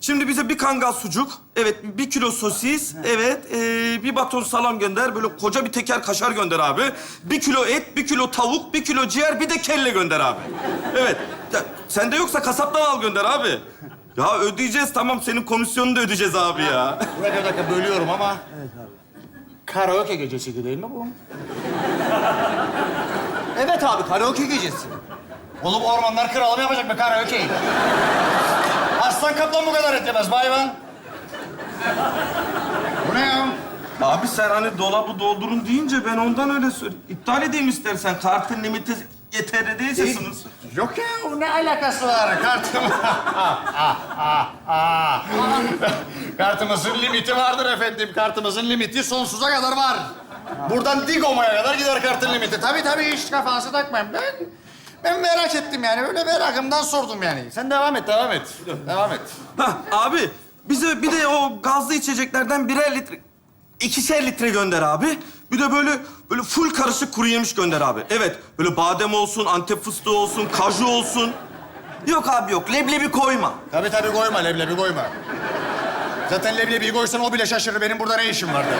Şimdi bize bir kangal sucuk, evet bir kilo sosis, evet ee, bir baton salam gönder. Böyle koca bir teker kaşar gönder abi. Bir kilo et, bir kilo tavuk, bir kilo ciğer, bir de kelle gönder abi. Evet. Ya, sende yoksa kasaptan al gönder abi. Ya ödeyeceğiz tamam senin komisyonunu da ödeyeceğiz abi ya. Bir dakika, bir dakika bölüyorum ama... Evet abi. Karaoke gecesi değil mi bu? evet abi, karaoke gecesi. Oğlum ormanlar kralı mı yapacak be karaoke'yi? Aslan kaplan bu kadar etmez hayvan. Bu ne ya? Abi sen hani dolabı doldurun deyince ben ondan öyle söyledim. İptal edeyim istersen. Kartın limiti yeterli değilse sınırsız. Yok ya, o ne alakası var? Kartım... Kartımızın limiti vardır efendim. Kartımızın limiti sonsuza kadar var. Buradan Digoma'ya kadar gider kartın limiti. Tabii tabii hiç kafanızı takmayın. Ben ben merak ettim yani. Böyle merakımdan sordum yani. Sen devam et, devam et. Devam et. Hah, abi bize bir de o gazlı içeceklerden birer litre, ikişer litre gönder abi. Bir de böyle böyle full karışık kuru yemiş gönder abi. Evet, böyle badem olsun, antep fıstığı olsun, kaju olsun. Yok abi yok, leblebi koyma. Tabii tabii koyma, leblebi koyma. Zaten leblebiyi koysan o bile şaşırır. Benim burada ne işim var der.